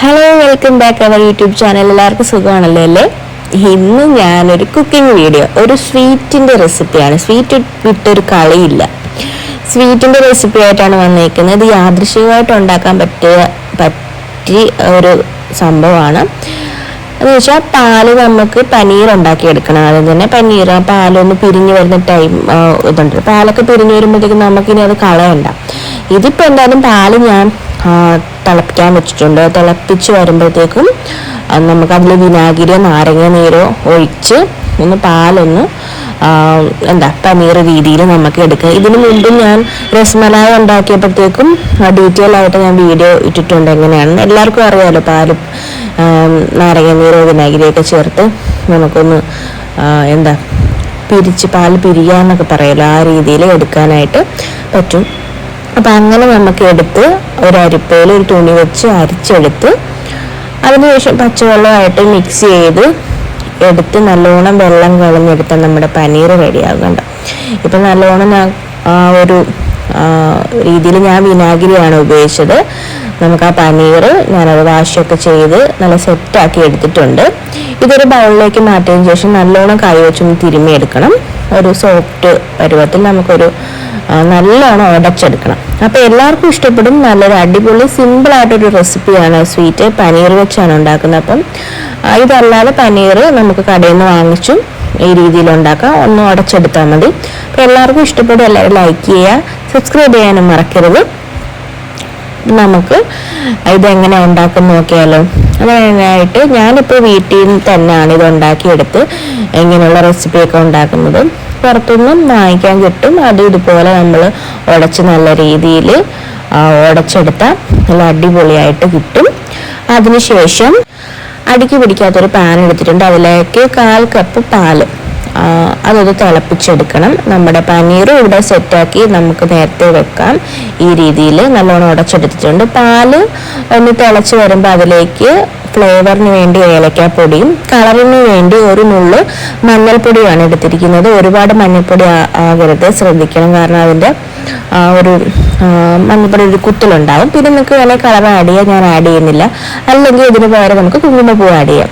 Hello welcome back our YouTube channel എല്ലാവർക്കും സുഖമാണല്ലോ അല്ലേ? ഇന്ന് ഞാനൊരു കുക്കിംഗ് വീഡിയോ ഒരു സ്വീറ്റിന്റെ റെസിപ്പിയാണ് സ്വീറ്റ് വിട്ടൊരു കളിയില്ല. സ്വീറ്റിന്റെ റെസിപ്പി ആയിട്ടാണ് വന്നേക്കുന്നത്. യാദൃശികമായിട്ട് ഉണ്ടാക്കാൻ പറ്റിയ പറ്റി ഒരു സംഭവമാണ്. എന്ന് വെച്ചാൽ പാൽ നമുക്ക് പനീർ ഉണ്ടാക്കിയെടുക്കണം. ആദ്യം തന്നെ പനീർ ആ പാലൊന്ന് പിരിഞ്ഞ് വരുന്ന ടൈം ഇതുണ്ട്. പാലൊക്കെ പിരിഞ്ഞ് വരുമ്പോഴത്തേക്കും നമുക്കിനി അത് കളയണ്ട. ഇതിപ്പോൾ എന്തായാലും പാൽ ഞാൻ തിളപ്പിക്കാൻ വെച്ചിട്ടുണ്ട്. തിളപ്പിച്ച് വരുമ്പോഴത്തേക്കും ആ, നമുക്ക് അതിൽ വിനാഗിരിയോ നാരങ്ങ നീരോ ഒഴിച്ച് ഒന്ന് പാലൊന്ന് എന്താ പനീർ രീതിയിൽ നമുക്ക് എടുക്കുക ഇതിന് മുമ്പ് ഞാൻ രസമലായ ഉണ്ടാക്കിയപ്പോഴത്തേക്കും ഡീറ്റെയിൽ ആയിട്ട് ഞാൻ വീഡിയോ ഇട്ടിട്ടുണ്ട്. എങ്ങനെയാണെന്ന് എല്ലാവർക്കും അറിയാമല്ലോ പാൽ നാരങ്ങ നീരോ വിനാഗിരിയൊക്കെ ചേർത്ത് നമുക്കൊന്ന് എന്താ പിരിച്ച് പാൽ പിരിയാന്നൊക്കെ പറയല്ലോ. ആ രീതിയിൽ എടുക്കാനായിട്ട് പറ്റും. അപ്പം അങ്ങനെ നമുക്ക് എടുത്ത് ഒരു അരിപ്പയിൽ ഒരു തുണി വെച്ച് അരിച്ചെടുത്ത് അതിനുശേഷം പച്ചവെള്ളമായിട്ട് മിക്സ് ചെയ്ത് എടുത്ത് നല്ലോണം വെള്ളം കളഞ്ഞെടുത്ത നമ്മുടെ പനീർ റെഡിയാകണ്ട. ഇപ്പം നല്ലോണം ഞാൻ ആ ഒരു രീതിയിൽ ഞാൻ വിനാഗിരിയാണ് ഉപയോഗിച്ചത്. നമുക്ക് ആ പനീർ ഞാനത് വാഷൊക്കെ ചെയ്ത് നല്ല സെറ്റാക്കി എടുത്തിട്ടുണ്ട്. ഇതൊരു ബൗളിലേക്ക് മാറ്റിയതിന് ശേഷം നല്ലോണം കൈ വെച്ചൊന്ന് തിരുമ്മിയെടുക്കണം. ഒരു സോഫ്റ്റ് പരുവത്തിൽ നമുക്കൊരു നല്ലോണം ഉടച്ചെടുക്കണം അപ്പോൾ എല്ലാവർക്കും ഇഷ്ടപ്പെടും. നല്ലൊരു അടിപൊളി സിമ്പിളായിട്ടൊരു റെസിപ്പിയാണ് സ്വീറ്റ് പനീർ വെച്ചാണ് ഉണ്ടാക്കുന്നത്. അപ്പം ഇതല്ലാതെ പനീർ നമുക്ക് കടയിൽ നിന്ന് വാങ്ങിച്ചും ഈ രീതിയിൽ ഉണ്ടാക്കാം. ഒന്ന് ഉടച്ചെടുത്താൽ മതി. അപ്പോൾ എല്ലാവർക്കും ഇഷ്ടപ്പെടും. എല്ലാവരും ലൈക്ക് ചെയ്യുക. സബ്സ്ക്രൈബ് ചെയ്യാനും മറക്കരുത്. നമുക്ക് ഇതെങ്ങനെ ഉണ്ടാക്കും നോക്കിയാലോ. അതിനായിട്ട് ഞാനിപ്പോൾ വീട്ടിൽ തന്നെയാണ് ഇത് ഉണ്ടാക്കിയെടുത്ത് ഇങ്ങനെയുള്ള റെസിപ്പിയൊക്കെ ഉണ്ടാക്കുന്നത്. പുറത്തുനിന്നും വാങ്ങിക്കാൻ കിട്ടും. അത് ഇതുപോലെ നമ്മൾ ഉടച്ച് നല്ല രീതിയിൽ ഉടച്ചെടുത്താൽ നല്ല അടിപൊളിയായിട്ട് കിട്ടും. അതിനുശേഷം അടിക്ക് പിടിക്കാത്തൊരു പാൻ എടുത്തിട്ടുണ്ട്. അതിലേക്ക് കാൽ കപ്പ് പാൽ. അതൊന്ന് തിളപ്പിച്ചെടുക്കണം. നമ്മുടെ പനീറും ഇവിടെ സെറ്റാക്കി നമുക്ക് നേരത്തെ വെക്കാം. ഈ രീതിയിൽ നല്ലോണം ഉടച്ചെടുത്തിട്ടുണ്ട്. പാൽ ഒന്ന് തിളച്ച് വരുമ്പോൾ അതിലേക്ക് ഫ്ലേവറിന് വേണ്ടി ഏലക്കാപ്പൊടിയും കളറിന് വേണ്ടി ഒരു നുള്ള് മഞ്ഞൾപ്പൊടിയാണ് എടുത്തിരിക്കുന്നത്. ഒരുപാട് മഞ്ഞൾപ്പൊടി ആകരുത്. ശ്രദ്ധിക്കണം. കാരണം അതിന്റെ ആ ഒരു ആ, മഞ്ഞൾപ്പൊടി ഒരു കുത്തലുണ്ടാവും. പിന്നെ നിങ്ങൾക്ക് വേണമെങ്കിൽ കളർ ആഡ് ചെയ്യാം. ഞാൻ ആഡ് ചെയ്യുന്നില്ല. അല്ലെങ്കിൽ ഇതിന് പകരം നമുക്ക് കുങ്കുമപ്പൂ ആഡ് ചെയ്യാം.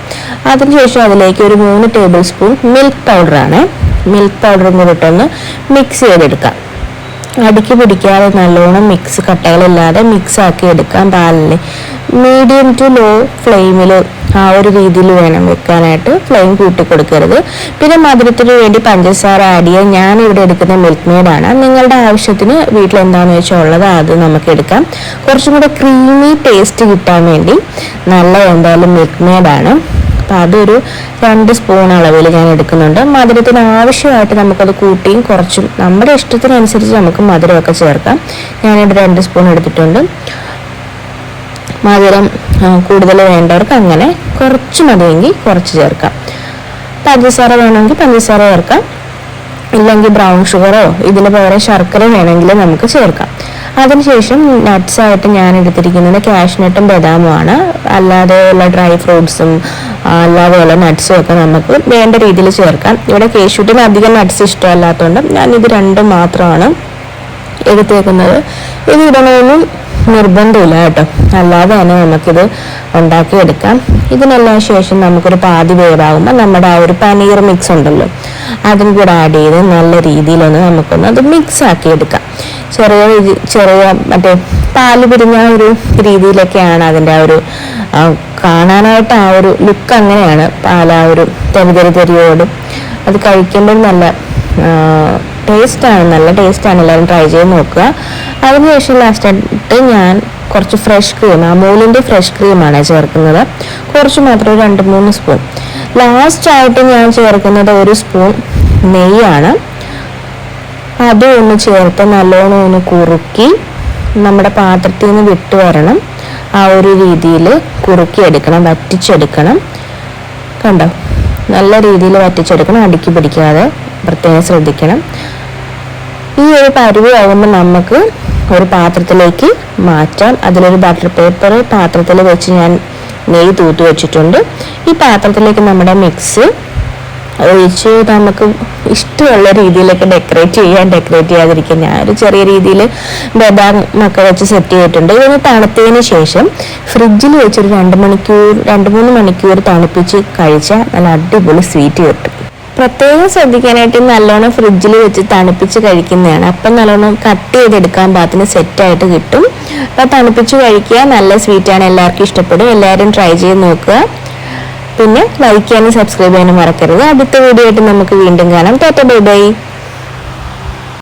അതിനുശേഷം അതിലേക്ക് ഒരു മൂന്ന് ടേബിൾ സ്പൂൺ മിൽക്ക് പൗഡറാണ് മിൽക്ക് പൗഡറും കൂടി ഇട്ടൊന്ന് മിക്സ് ചെയ്തെടുക്കാം. അടുക്കി പിടിക്കാതെ നല്ലോണം മിക്സ് കട്ടകളില്ലാതെ മിക്സ് ആക്കി എടുക്കാം. പാലിന് മീഡിയം ടു ലോ ഫ്ലെയിമിൽ ആ ഒരു രീതിയിൽ വേണം വെക്കാനായിട്ട് ഫ്ലെയിം കൂട്ടി കൊടുക്കരുത്. പിന്നെ മധുരത്തിന് വേണ്ടി പഞ്ചസാര ആഡ് ചെയ്യാൻ ഞാൻ ഇവിടെ എടുക്കുന്ന മിൽക്ക് മെയ്ഡാണ് നിങ്ങളുടെ ആവശ്യത്തിന് വീട്ടിൽ എന്താണെന്ന് വെച്ചാൽ ഉള്ളത് അത് നമുക്ക് എടുക്കാം. കുറച്ചും കൂടെ ക്രീമി ടേസ്റ്റ് കിട്ടാൻ വേണ്ടി നല്ല എന്തായാലും മിൽക്ക് മെയ്ഡാണ് അപ്പം അതൊരു രണ്ട് സ്പൂൺ അളവിൽ ഞാൻ എടുക്കുന്നുണ്ട്. മധുരത്തിന് ആവശ്യമായിട്ട് നമുക്കത് കൂട്ടിയും കുറച്ചും നമ്മുടെ ഇഷ്ടത്തിനനുസരിച്ച് നമുക്ക് മധുരമൊക്കെ ചേർക്കാം. ഞാനിവിടെ രണ്ട് സ്പൂൺ എടുത്തിട്ടുണ്ട്. മധുരം കൂടുതൽ വേണ്ടവർക്ക് അങ്ങനെ കുറച്ച് മതിയെങ്കിൽ കുറച്ച് ചേർക്കാം. പഞ്ചസാര വേണമെങ്കിൽ പഞ്ചസാര ചേർക്കാം. ഇല്ലെങ്കിൽ ബ്രൗൺ ഷുഗറോ ഇതിന് പകരം ശർക്കര വേണമെങ്കിൽ നമുക്ക് ചേർക്കാം. അതിനുശേഷം നട്ട്സ് ആയിട്ട് ഞാൻ എടുത്തിരിക്കുന്നത് കാഷ്നട്ടും ബദാമുമാണ് അല്ലാതെ ഉള്ള ഡ്രൈ ഫ്രൂട്ട്സും അല്ലാതെ ഉള്ള നട്ട്സും ഒക്കെ നമുക്ക് വേണ്ട രീതിയിൽ ചേർക്കാം. ഇവിടെ കേശുട്ടിന് അധികം നട്ട്സ് ഇഷ്ടമല്ലാത്തതുകൊണ്ട് ഞാൻ ഇത് രണ്ടും മാത്രമാണ് എടുത്തേക്കുന്നത്. ഇത് ഇടണമെന്നും നിർബന്ധമില്ല കേട്ടോ. അല്ലാതെ തന്നെ നമുക്കിത് ഉണ്ടാക്കിയെടുക്കാം. ഇതിനെല്ലാം ശേഷം നമുക്കൊരു പാതി വേവാകുമ്പോൾ നമ്മുടെ ആ ഒരു പനീർ മിക്സ് ഉണ്ടല്ലോ അതും കൂടെ ആഡ് ചെയ്ത് നല്ല രീതിയിലൊന്ന് നമുക്കൊന്ന് അത് മിക്സ് ആക്കി എടുക്കാം ചെറിയ ചെറിയ മറ്റേ പാൽ പിരിഞ്ഞ ഒരു രീതിയിലൊക്കെയാണ് അതിന്റെ ആ ഒരു കാണാനായിട്ട് ആ ഒരു ലുക്ക് അങ്ങനെയാണ്. പാൽ ആ ഒരു തെരുതെരി തെരിയോടും അത് കഴിക്കുമ്പോൾ നല്ല ടേസ്റ്റാണ് നല്ല ടേസ്റ്റാണ് എല്ലാവരും ട്രൈ ചെയ്ത് നോക്കുക. അതിനുശേഷം ലാസ്റ്റായിട്ട് ഞാൻ കുറച്ച് ഫ്രഷ് ക്രീം അമൂലിന്റെ ഫ്രഷ് ക്രീമാണ് ചേർക്കുന്നത്. കുറച്ച് മാത്രം രണ്ട് മൂന്ന് സ്പൂൺ ലാസ്റ്റായിട്ട് ഞാൻ ചേർക്കുന്നത് ഒരു സ്പൂൺ നെയ്യാണ്. അതും ഒന്ന് ചേർത്ത് നല്ലോണം ഒന്ന് കുറുക്കി നമ്മുടെ പാത്രത്തിൽ നിന്ന് വിട്ടു വരണം ആ ഒരു രീതിയിൽ കുറുക്കി എടുക്കണം വറ്റിച്ചെടുക്കണം. കണ്ടോ? നല്ല രീതിയിൽ വറ്റിച്ചെടുക്കണം അടുക്കി പിടിക്കാതെ പ്രത്യേകം ശ്രദ്ധിക്കണം. ഈ ഒരു പരുവമാകുമ്പോൾ നമുക്ക് ഒരു പാത്രത്തിലേക്ക് മാറ്റാം. അതിലൊരു ബട്ടർ പേപ്പർ പാത്രത്തിൽ വെച്ച് ഞാൻ നെയ്യ് തൂത്ത് വെച്ചിട്ടുണ്ട്. ഈ പാത്രത്തിലേക്ക് നമ്മുടെ മിക്സ് ഒഴിച്ച് നമുക്ക് ഇഷ്ടമുള്ള രീതിയിലൊക്കെ ഡെക്കറേറ്റ് ചെയ്യാൻ ഡെക്കറേറ്റ് ചെയ്യാതിരിക്കാൻ ഞാൻ ഒരു ചെറിയ രീതിയിൽ ബദാം ഒക്കെ വെച്ച് സെറ്റ് ചെയ്തിട്ടുണ്ട്. ഇതൊന്ന് തണുത്തതിന് ശേഷം ഫ്രിഡ്ജിൽ വെച്ചൊരു രണ്ട് മണിക്കൂർ രണ്ട് മൂന്ന് മണിക്കൂർ തണുപ്പിച്ച് കഴിച്ചാൽ നല്ല അടിപൊളി സ്വീറ്റ് കിട്ടും. പ്രത്യേകം ശ്രദ്ധിക്കാനായിട്ട് നല്ലോണം ഫ്രിഡ്ജിൽ വെച്ച് തണുപ്പിച്ച് കഴിക്കുന്നതാണ്. അപ്പം നല്ലോണം കട്ട് ചെയ്തെടുക്കാൻ പാകത്തിന് സെറ്റായിട്ട് കിട്ടും. അപ്പം തണുപ്പിച്ച് കഴിക്കുക നല്ല സ്വീറ്റാണ് എല്ലാവർക്കും ഇഷ്ടപ്പെടും. എല്ലാവരും ട്രൈ ചെയ്ത് നോക്കുക. പിന്നെ ലൈക്ക് ചെയ്യാനും സബ്സ്ക്രൈബ് ചെയ്യാനും മറക്കരുത്. അടുത്ത വീഡിയോ ആയിട്ട് നമുക്ക് വീണ്ടും കാണാം. Tata bye bye.